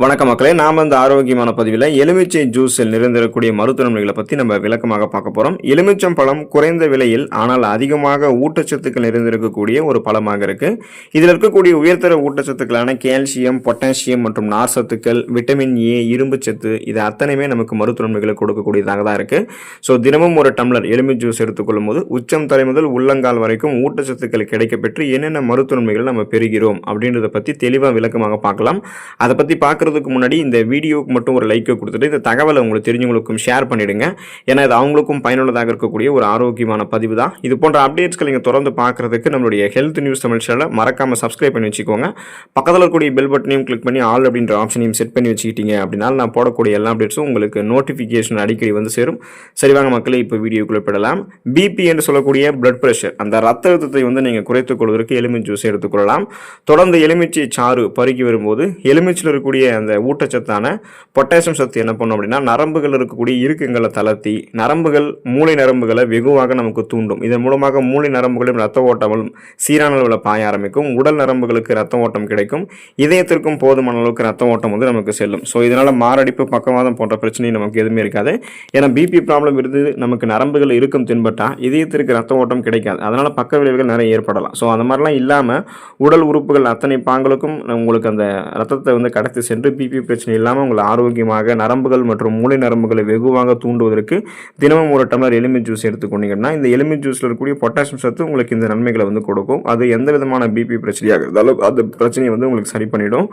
வணக்க மக்களே நாம் இந்த ஆரோக்கியமான பதிவில் எலுமிச்சை ஜூஸில் நிறைந்திருக்கக்கூடிய மருத்துவ நன்மைகளை பற்றி நம்ம விளக்கமாக பார்க்க போகிறோம் எலுமிச்சம் பழம் குறைந்த விலையில் ஆனால் அதிகமாக ஊட்டச்சத்துக்கள் நிறைந்திருக்கக்கூடிய ஒரு பழமாக இருக்குது இதில் இருக்கக்கூடிய உயர்தர ஊட்டச்சத்துக்களான கால்சியம் பொட்டாசியம் மற்றும் நார்சத்துக்கள் விட்டமின் ஏ இரும்பு சத்து இது அத்தனையுமே நமக்கு மருத்துவ நன்மைகளை கொடுக்கக்கூடியதாக தான் இருக்குது ஸோ தினமும் ஒரு டம்ளர் எலுமி ஜூஸ் எடுத்துக்கொள்ளும் போது உச்சம் தலை முதல் உள்ளங்கால் வரைக்கும் ஊட்டச்சத்துக்கள் கிடைக்கப்பெற்று என்னென்ன மருத்துவ நன்மைகள் நம்ம பெறுகிறோம் அப்படின்றத பற்றி தெளிவாக விளக்கமாக பார்க்கலாம். அதை பற்றி பார்க்க பார்க்குறதுக்கு முன்னாடி இந்த வீடியோவுக்கு மட்டும் ஒரு லைக்கை கொடுத்துட்டு இந்த தகவலை உங்களுக்கு தெரிஞ்சவங்களுக்கும் ஷேர் பண்ணிவிடுங்க ஏன்னா இது அவங்களுக்கும் பயனுள்ளதாக இருக்கக்கூடிய ஒரு ஆரோக்கியமான பதிவு தான். இது போன்ற அப்டேட்ஸ்களை நீங்கள் தொடர்ந்து பார்க்குறதுக்கு நம்மளுடைய ஹெல்த் நியூஸ் தமிழ் சேனலை மறக்காமல் சப்ஸ்கிரைப் பண்ணி வச்சுக்கோங்க. பக்கத்தில் இருக்கக்கூடிய பெல் பட்டனையும் கிளிக் பண்ணி ஆல் அப்படின்ற ஆப்ஷனையும் செட் பண்ணி வச்சுக்கிட்டீங்க அப்படின்னா நான் போடக்கூடிய எல்லா அப்டேட்ஸும் உங்களுக்கு நோட்டிஃபிகேஷன் அடிக்கடி வந்து சேரும். சரிவாங்க மக்களை மக்களே இப்போ வீடியோக்குள்ளே போடலாம் பிபி என்று சொல்லக்கூடிய பிளட் ப்ரெஷர் அந்த ரத்த அழுத்தத்தை வந்து நீங்கள் குறைத்துக் கொள்வதற்கு எலுமிச்சை ஜூஸ் எடுத்துக்கொள்ளலாம் தொடர்ந்து எலுமிச்சை சாறு பருகி வரும்போது எலுமிச்சில் இருக்கக்கூடிய அந்த ஊட்டச்சத்தான பொட்டாசியம் சத்து என்ன பண்ணும் அப்படின்னா நரம்புகள் இருக்கக்கூடிய இறுக்கங்களை தளர்த்தி நரம்புகள் மூளை நரம்புகளை வெகுவாக நமக்கு தூண்டும். இதன் மூலமாக மூளை நரம்புகளும் ரத்த ஓட்டமும் சீரான அளவில் பாய ஆரம்பிக்கும். உடல் நரம்புகளுக்கு ரத்த ஓட்டம் கிடைக்கும். இதயத்திற்கும் போதுமான அளவுக்கு ரத்த ஓட்டம் வந்து நமக்கு செல்லும். ஸோ இதனால் மாரடைப்பு பக்கவாதம் போன்ற பிரச்சனை நமக்கு எதுவுமே இருக்காது. ஏன்னா பிபி ப்ராப்ளம் இருந்து நமக்கு நரம்புகள் இருக்கும் தென்பட்டால் இதயத்திற்கு ரத்த ஓட்டம் கிடைக்காது. அதனால் பக்க விளைவுகள் நிறைய ஏற்படலாம். ஸோ அந்த மாதிரிலாம் இல்லாமல் உடல் உறுப்புகள் அத்தனை பாங்களுக்கும் உங்களுக்கு அந்த ரத்தத்தை வந்து கடத்தி சென்று பிபி பிரச்சனை இல்லாமல் உங்களை ஆரோக்கியமாக நரம்புகள் மற்றும் மூளை நரம்புகளை வெகுவாக தூண்டுவதற்கு தினமும் ஒரு டம்ளர் எலுமிச்சை ஜூஸ் எடுத்துக்கொண்டீங்கன்னா இந்த எலுமி ஜூஸில் இருக்கக்கூடிய பொட்டாசியம் சத்து உங்களுக்கு இந்த நன்மைகளை வந்து கொடுக்கும். அது எந்த விதமான பிபி பிரச்சனையாக இருந்தாலும் அந்த பிரச்சனையை வந்து உங்களுக்கு சரி பண்ணிடும்.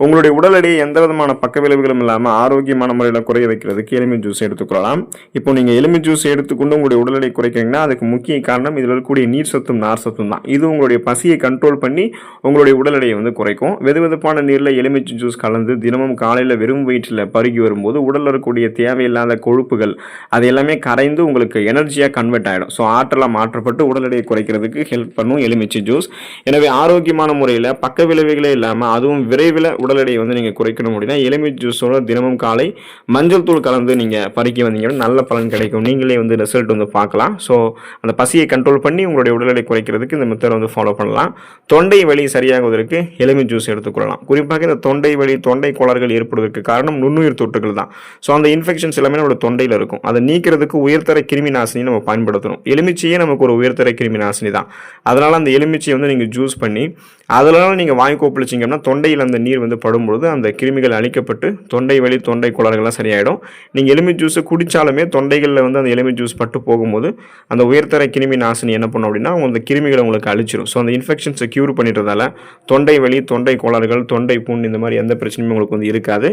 உங்களுடைய உடல் எடையை எந்த விதமான பக்க விளைவுகளும் இல்லாமல் ஆரோக்கியமான முறையில் குறைய வைக்கிறதுக்கு எலுமிச்சை ஜூஸ் எடுத்துக்கொள்ளலாம் இப்போ நீங்கள் எலுமிச்சை ஜூஸ் எடுத்துக்கொண்டு உங்களுடைய உடல் எடை குறைக்கிறீங்கன்னா அதுக்கு முக்கிய காரணம் இதில் இருக்கக்கூடிய நீர் சத்தும் நார் சத்தும் தான். இது உங்களுடைய பசியை கண்ட்ரோல் பண்ணி உங்களுடைய உடல் எடையை வந்து குறைக்கும். வெது வெதுப்பான நீரில் எலுமிச்சை ஜூஸ் கலந்து தினமும் காலையில் வெறும் வயிற்றில் பருகி வரும்போது உடலில் இருக்கக்கூடிய தேவையில்லாத கொழுப்புகள் அது எல்லாமே கரைந்து உங்களுக்கு எனர்ஜியாக கன்வெர்ட் ஆகிடும் ஸோ ஆற்றலாக மாற்றப்பட்டு உடல் எடையை குறைக்கிறதுக்கு ஹெல்ப் பண்ணும் எலுமிச்சை ஜூஸ் எனவே ஆரோக்கியமான முறையில் பக்க விளைவுகளே இல்லாமல் அதுவும் விரைவில் உடல் எடையை வந்து நீங்கள் குறைக்கணும் அப்படின்னா எலுமிச்சை ஜூஸோட தினமும் காலை மஞ்சள் தூள் கலந்து நீங்கள் பறிக்க வந்தீங்கன்னா நல்ல பலன் கிடைக்கும். நீங்களே வந்து ரிசல்ட் வந்து பார்க்கலாம். ஸோ அந்த பசியை கண்ட்ரோல் பண்ணி உங்களுடைய உடல் எடை குறைக்கிறதுக்கு இந்த மெத்தட் வந்து ஃபாலோ பண்ணலாம். தொண்டை வலி சரியாகுவதற்கு எலுமி ஜூஸ் எடுத்துக்கொள்ளலாம் குறிப்பாக இந்த தொண்டை வலி தொண்டை கோளாறுகள் ஏற்படுவதற்கு காரணம் நுண்ணுயிர் தொற்றுகள் தான். ஸோ அந்த இன்ஃபெக்ஷன்ஸ் எல்லாமே நம்மளோட தொண்டையில் இருக்கும். அதை நீக்கிறதுக்கு உயர்தர கிருமி நாசினி நம்ம பயன்படுத்தணும். எலுமிச்சையே நமக்கு ஒரு உயர்தர கிருமி நாசினி தான். அதனால் அந்த எலுமிச்சையை வந்து நீங்கள் ஜூஸ் பண்ணி அதனால நீங்கள் வாங்கி கோப்பளிச்சிங்கன்னா தொண்டையில் அந்த நீர் வந்து படும்பொழுது அந்த கிருமிகள் அழிக்கப்பட்டு தொண்டை வலி தொண்டை குளறுகள்லாம் சரியாயிடும். நீங்கள் எலுமி ஜூஸை குடித்தாலுமே தொண்டைகளில் வந்து அந்த எலுமி ஜூஸ் பட்டு போகும்போது அந்த உயர்தர கிருமி நாசினி என்ன பண்ணும் அப்படின்னா அந்த கிருமிகளை உங்களுக்கு அழிச்சிடும் ஸோ அந்த இன்ஃபெக்ஷன்ஸை க்யூர் பண்ணிடுறதால தொண்டை வலி தொண்டை கோளாறுகள் தொண்டை புண் இந்த மாதிரி எந்த பிரச்சனையும் உங்களுக்கு வந்து இருக்காது.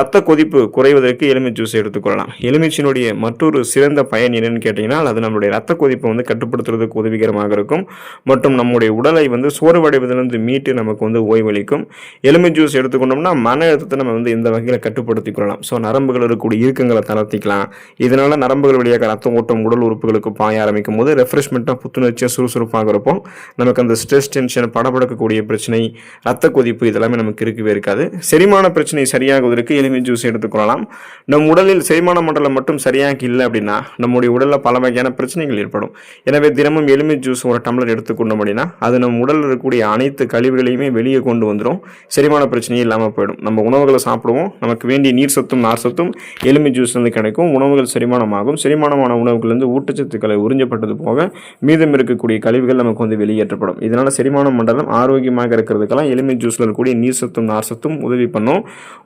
ரத்த கொதிப்பு குறைவதற்கு எலுமி ஜூஸ் எடுத்துக்கொள்ளலாம் எலுமிச்சினுடைய மற்றொரு சிறந்த பயன் என்னென்னு கேட்டிங்கன்னா அது நம்மளுடைய ரத்த கொதிப்பை வந்து கட்டுப்படுத்துறதுக்கு உதவிகரமாக இருக்கும். மற்றும் நம்முடைய உடலை வந்து சோர்வடைவதிலிருந்து மீட்டு நமக்கு வந்து ஓய்வளிக்கும். எலுமிச்சை ஜூஸ் எடுத்துக்கொண்டோம்னா மன அழுத்தத்தை நம்ம வந்து இந்த வகையில் கட்டுப்படுத்திக் கொள்ளலாம். ஸோ நரம்புகள் இருக்கக்கூடிய இறுக்கங்களை தளர்த்திக்கலாம். இதனால நரம்புகள் வழியாக ரத்த ஓட்டம் உடல் உறுப்புகளுக்கு பாய ஆரம்பிக்கும் போது ரெஃப்ரெஷ்மெண்ட்டாக புத்துணர்ச்சியாக சுறுசுறுப்பாக இருப்போம். நமக்கு அந்த ஸ்ட்ரெஸ் டென்ஷன் படபடக்கக்கூடிய பிரச்சனை ரத்த கொதிப்பு இதெல்லாமே நமக்கு இருக்கவே இருக்காது. செரிமான பிரச்சனை சரியாகுவதற்கு எலுமிச்சை ஜூஸ் எடுத்துக்கொள்ளலாம் நம் உடலில் செரிமான மண்டலம் மட்டும் சரியாக இல்லை அப்படின்னா நம்முடைய உடலில் பல வகையான பிரச்சனைகள் ஏற்படும். எனவே தினமும் எலுமை ஜூஸ் ஒரு டம்ளர் எடுத்துக்கொண்டோம் அப்படின்னா அது நம் உடலில் இருக்கக்கூடிய அனைத்து கழிவுகளையுமே வெளியே கொண்டு வந்துடும் செரிமான பிரச்சனையே இல்லாமல் போயிடும். நம்ம உணவுகளை சாப்பிடுவோம். நமக்கு வேண்டிய நீர் சத்தும் நார் சத்தும் எலுமி ஜூஸ்லேருந்து கிடைக்கும். உணவுகள் செரிமானமாகும். செரிமானமான உணவுகள்லேருந்து ஊட்டச்சத்துக்களை உறிஞ்சப்பட்டது போக மீதம் இருக்கக்கூடிய கழிவுகள் நமக்கு வந்து வெளியேற்றப்படும். இதனால் செரிமான மண்டலம் ஆரோக்கியமாக இருக்கிறதுக்கெல்லாம் எலுமி ஜூஸில் இருக்கக்கூடிய நீர் சத்தும் நார் சத்தும் உதவி பண்ணும்.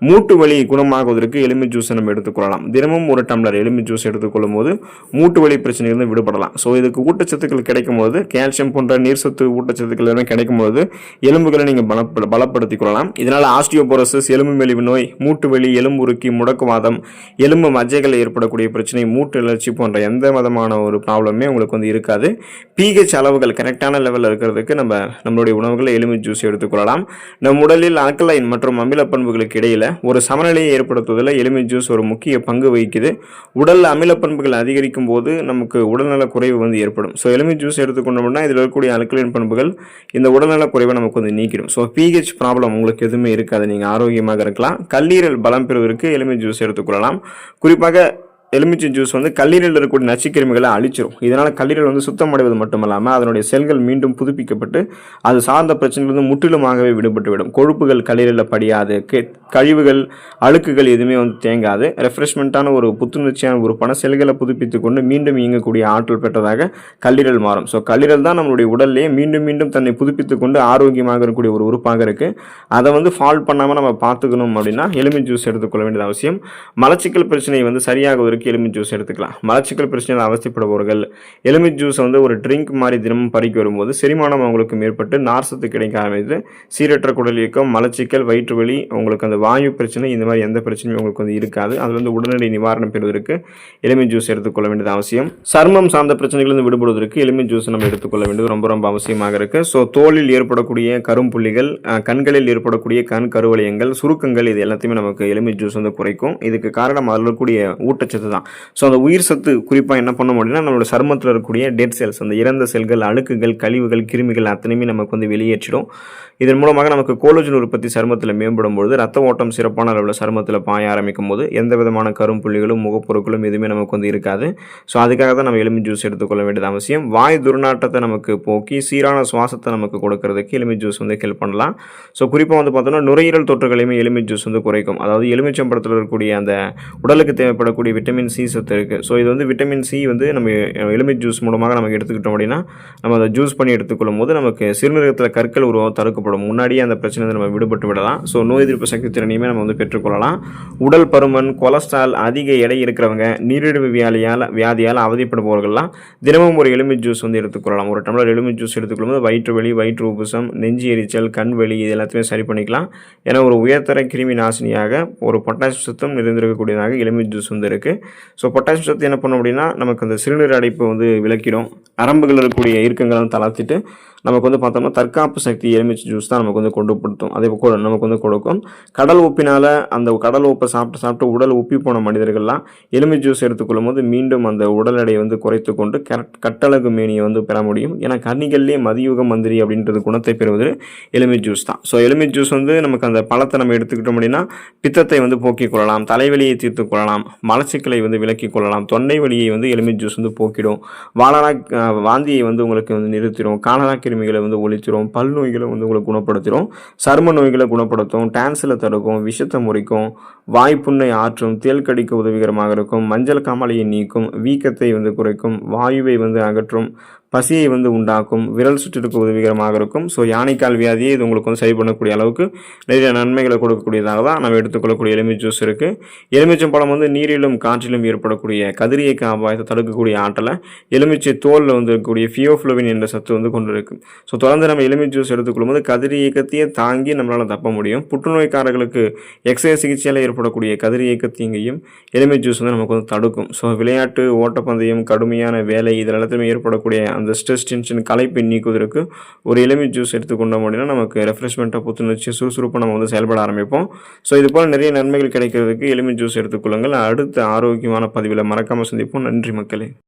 மூட்டு வலி குணமாகுவதற்கு எலுமி ஜூஸை நம்ம எடுத்துக்கொள்ளலாம் தினமும் ஒரு டம்ளர் எலுமி ஜூஸ் எடுத்துக்கொள்ளும் போது மூட்டு வலி பிரச்சனையிலிருந்து விடுபடலாம். ஸோ இதுக்கு ஊட்டச்சத்துக்கள் கிடைக்கும் போது கால்சியம் போன்ற நீர் சத்து ஊட்டச்சத்துக்கள் எல்லாமே கிடைக்கும் போது எலும்புகளை நீங்கள் பலப்பட பலப்படுத்திக் கொள்ளலாம். இதனால் ஆஸ்டியோபோரோசிஸ் எலும்பு மெலிவு நோய் மூட்டு வலி எலும்புருக்கி முடக்குவாதம் எலும்பு மஜ்ஜைகள் ஏற்படக்கூடிய பிரச்சனை மூட்டு எழுச்சி போன்ற எந்த விதமான ஒரு ப்ராப்ளமே உங்களுக்கு வந்து இருக்காது. பிஹெச் அளவுகள் கரெக்டான லெவலில் இருக்கிறதுக்கு நம்ம நம்மளுடைய உணவுகளை எலும்பு ஜூஸ் எடுத்துக்கொள்ளலாம் நம் உடலில் அல்கலைன் மற்றும் அமில பண்புகளுக்கு இடையில் ஒரு சமநிலையை ஏற்படுத்துவதில் எலும்பு ஜூஸ் ஒரு முக்கிய பங்கு வகிக்குது. உடல் அமில பண்புகள் அதிகரிக்கும் போது நமக்கு உடல்நல குறைவு வந்து ஏற்படும். ஸோ எலும்பு ஜூஸ் எடுத்துக்கொண்டோம்னா இதில் இருக்கக்கூடிய அல்கலைன் பண்புகள் இந்த உடல்நல குறைவை நமக்கு வந்து நீக்கிடும். ஸோ பிஹெச் ப்ராப்ளம் உங்களுக்கு எதுவுமே இருக்காது. நீங்கள் ஆரோக்கியமாக இருக்கலாம். கல்லீரல் பலம் பெறுவதற்கு எலுமிச்சை ஜூஸ் எடுத்துக்கொள்ளலாம் குறிப்பாக எலுமிச்சை ஜூஸ் வந்து கல்லீரலில் இருக்கக்கூடிய நச்சுக்கிருமிகளை அழிச்சிரும். இதனால் கல்லீரல் வந்து சுத்தம் அடைவது மட்டுமல்லாமல் அதனுடைய செல்கள் மீண்டும் புதுப்பிக்கப்பட்டு அது சார்ந்த பிரச்சனைகள் வந்து முற்றிலுமாகவே விடுபட்டுவிடும் கொழுப்புகள் கல்லீரலில் படியாது. கழிவுகள் அழுக்குகள் எதுவுமே வந்து தேங்காது. ரெஃப்ரெஷ்மெண்ட்டான ஒரு புத்துணர்ச்சியான ஒரு செல்களை புதுப்பித்து கொண்டு மீண்டும் இயங்கக்கூடிய ஆற்றல் பெற்றதாக கல்லீரல் மாறும். ஸோ கல்லீரல் தான் நம்மளுடைய உடல்லையே மீண்டும் மீண்டும் தன்னை புதுப்பித்து கொண்டு ஆரோக்கியமாக இருக்கக்கூடிய ஒரு உறுப்பாக இருக்குது அதை வந்து ஃபால்ட் பண்ணாமல் நம்ம பார்த்துக்கணும் அப்படின்னா எலுமிச்சை ஜூஸ் எடுத்துக்கொள்ள வேண்டியது அவசியம். மலச்சிக்கல் பிரச்சனை வந்து சரியாகுவதற்கு எலுமிச்சை ஜூஸ் எடுத்துக்கலாம். மலச்சிக்கல் பிரச்சனையில் அவசியப்படுபவர்கள் எலுமிச்சை ஜூஸ் வந்து ஒரு ட்ரிங்க் மாதிரி தினமும் பறிக்க வரும்போது செரிமானம் அவங்களுக்கு மேற்பட்டு நார்சத்து கிடைக்க ஆரம்பித்து சீரற்ற குடல் இயக்கம் மலச்சிக்கல் வயிற்று வலி உங்களுக்கு அந்த வாயு பிரச்சனை இந்த மாதிரி எந்த பிரச்சனையும் உங்களுக்கு வந்து இருக்காது. அதில் வந்து உடனடி நிவாரணம் பெறுவதற்கு எலுமிச்சை ஜூஸ் எடுத்துக்கொள்ள வேண்டியது அவசியம். சர்மம் சார்ந்த பிரச்சனைகளிலிருந்து விடுபடுவதற்கு எலுமிச்சை ஜூஸ் நம்ம எடுத்துக்கொள்ள வேண்டியது ரொம்ப ரொம்ப அவசியமாக இருக்கு. ஸோ தோலில் ஏற்படக்கூடிய கரும்புள்ளிகள் கண்களில் ஏற்படக்கூடிய கண் கருவளையங்கள் சுருக்கங்கள் இது எல்லாத்தையுமே நமக்கு எலுமிச்சை ஜூஸ் வந்து குறைக்கும். இதுக்கு காரணம் அதில் இருக்கக்கூடிய ஊட்டச்சத்து தான் ஸோ அந்த உயிர் சத்து குறிப்பாக என்ன பண்ண முடியும்னா நம்மளோட சருமத்தில் இருக்கக்கூடிய டெட் செல்ஸ் அந்த இறந்த செல்கள் அழுக்குகள் கழிவுகள் கிருமிகள் அத்தனையுமே நமக்கு வந்து வெளியேற்றிடும். இதன் மூலமாக நமக்கு கோலோஜன் உற்பத்தி சருமத்தில் மேம்படும் பொழுது ரத்த ஓட்டம் சிறப்பான அளவில் சருமத்தில் பாய ஆரம்பிக்கும் போது எந்த விதமான கரும்புள்ளிகளும் முகப்பொருட்களும் எதுவுமே நமக்கு வந்து இருக்காது. ஸோ அதுக்காக தான் நம்ம எலுமிச்சை ஜூஸ் எடுத்துக்கொள்ள வேண்டியது அவசியம். வாய் துர்நாற்றத்தை நமக்கு போக்கி சீரான சுவாசத்தை நமக்கு கொடுக்கறதுக்கு எலுமிச்சை ஜூஸ் வந்து ஹெல்ப் பண்ணலாம். ஸோ குறிப்பாக வந்து பார்த்தோம்னா நுரையீரல் தொற்றுகளையுமே எலுமிச்சை ஜூஸ் வந்து குறைக்கும். அதாவது எலுமிச்சம்பழத்தில் இருக்கக்கூடிய அந்த உடலுக்கு தேவைப்படக்கூடிய விட்டமின் சி சத்து இருக்குது ஸோ இது வந்து விட்டமின் சி வந்து நம்ம எலுமிச்சை ஜூஸ் மூலமாக நமக்கு எடுத்துக்கிட்டோம் அப்படின்னா நம்ம அதை ஜூஸ் பண்ணி எடுத்துக்கொள்ளும் போது நமக்கு சிறுநீரகத்தில் கற்கள் உருவம் தடுக்கப்படும். முன்னாடியே அந்த பிரச்சனை நம்ம விடுபட்டு விடலாம். ஸோ நோய் எதிர்ப்பு சக்தி திறனையுமே நம்ம வந்து பெற்றுக்கொள்ளலாம். உடல் பருமன் கொலஸ்ட்ரால் அதிக எடை இருக்கிறவங்க நீரிழிவு வியாதியால் வியாதியால் அவதிப்படுபவர்கள்லாம் தினமும் ஒரு எலுமிச்சை ஜூஸ் வந்து எடுத்துக்கொள்ளலாம். ஒரு டம்ளர் எலுமிச்சை ஜூஸ் எடுத்துக்கொள்ளும் போது வயிற்று வலி வயிற்று உபசம் நெஞ்சு எரிச்சல் கண் வலி இது எல்லாத்தையுமே சரி பண்ணிக்கலாம். ஏன்னா ஒரு உயர்தர கிருமி நாசினியாக ஒரு பொட்டாசியம் சத்தம் நிறைந்திருக்கக்கூடியதாக எலுமிச்சை ஜூஸ் வந்து இருக்குது ஸோ பொட்டாசியம் சத்து என்ன பண்ணும் அப்படின்னா நமக்கு அந்த சிறுநீர் அடைப்பு வந்து விளக்கிடும். நரம்புகள் இருக்கக்கூடிய இறுக்கங்களை தளர்த்திட்டு நமக்கு வந்து பார்த்தோம்னா தற்காப்பு சக்தி எலுமிச்சை ஜூஸ் தான் நமக்கு வந்து கொண்டு அதே போல் நமக்கு வந்து கொடுக்கும். கடல் உப்பினால் அந்த கடல் உப்பை சாப்பிட்டு சாப்பிட்டு உடல் உப்பி போன மனிதர்கள்லாம் எலுமிச்சை ஜூஸ் எடுத்துக்கொள்ளும் போது மீண்டும் அந்த உடல் எடையை வந்து குறைத்து கொண்டு கரெக்ட் கட்டழகு மேனியை வந்து பெற முடியும். ஏன்னா கன்னிகள்லேயே மதியுக மந்திரி அப்படின்றது குணத்தை பெறுவது எலுமிச்சை ஜூஸ் தான். ஸோ எலுமிச்சை ஜூஸ் வந்து நமக்கு அந்த பழத்தை நம்ம எடுத்துக்கிட்டோம் அப்படின்னா பித்தத்தை வந்து போக்கிக் கொள்ளலாம் தலைவலியை தீர்த்து கொள்ளலாம் மலச்சிக்கலை வந்து விலக்கிக் கொள்ளலாம் தொண்டை வலியை வந்து எலுமிச்சை ஜூஸ் வந்து போக்கிடும். வாழனா வாந்தியை வந்து உங்களுக்கு வந்து நிறுத்திடும். காலரா கிருமிகளை வந்து ஒழிச்சிரும் பல் நோய்களை வந்து உங்களுக்கு குணப்படுத்திடும் சரும நோய்களை குணப்படுத்தும் டான்ஸில் தடுக்கும் விஷத்தை முறிக்கும் வாய்ப்புண்ணை ஆற்றும் தேல் கடிக்க உதவிகரமாக இருக்கும் மஞ்சள் காமாலையை நீக்கும் வீக்கத்தை வந்து குறைக்கும் வாயுவை வந்து அகற்றும் பசியை வந்து உண்டாக்கும் விரல் சுற்றிற்கு உதவிகரமாக இருக்கும். ஸோ யானைக்கால் வியாதியை இது உங்களுக்கு வந்து சரி பண்ணக்கூடிய அளவுக்கு நிறைய நன்மைகளை கொடுக்கக்கூடியதாக தான் நம்ம எடுத்துக்கொள்ளக்கூடிய எலுமிச்சை ஜூஸ் இருக்குது எலுமிச்சம் பழம் வந்து நீரிலும் காற்றிலும் ஏற்படக்கூடிய கதிரியக்க அபாயத்தை தடுக்கக்கூடிய ஆற்றலை எலுமிச்சை தோலில் வந்து இருக்கக்கூடிய ஃபியோஃப்ளோவின் என்ற சத்து வந்து கொண்டு இருக்கு. ஸோ தொடர்ந்து நம்ம எலுமிச்சை ஜூஸ் எடுத்துக்கொள்ளும்போது கதிரியக்கத்தையே தாங்கி நம்மளால் தப்ப முடியும். புற்றுநோய்க்காரர்களுக்கு எக்ஸ்ரே சிகிச்சையில் ஏற்படக்கூடிய கதிரியக்கத்தீங்கையும் எலுமிச்சை ஜூஸ் வந்து நமக்கு வந்து தடுக்கும். ஸோ விளையாட்டு ஓட்டப்பந்தயம் கடுமையான வேலை இதில் எல்லாத்தையுமே ஏற்படக்கூடிய அந்த ஸ்ட்ரெஸ் டென்ஷன் களைப்பை நீக்குவதற்கு ஒரு இளமை ஜூஸ் எடுத்துக்கொண்டோம் அப்படின்னா நமக்கு ரெஃப்ரெஷ்மெண்ட்டாக புத்துணர்ச்சி சுறுசுறுப்பாக நம்ம வந்து செயல்பட ஆரம்பிப்போம். ஸோ இது போல் நிறைய நன்மைகள் கிடைக்கிறதுக்கு எலுமிச்சை ஜூஸ் எடுத்துக்கொள்ளுங்கள் அடுத்த ஆரோக்கியமான பதிவில் மறக்காமல் சந்திப்போம். நன்றி மக்களே.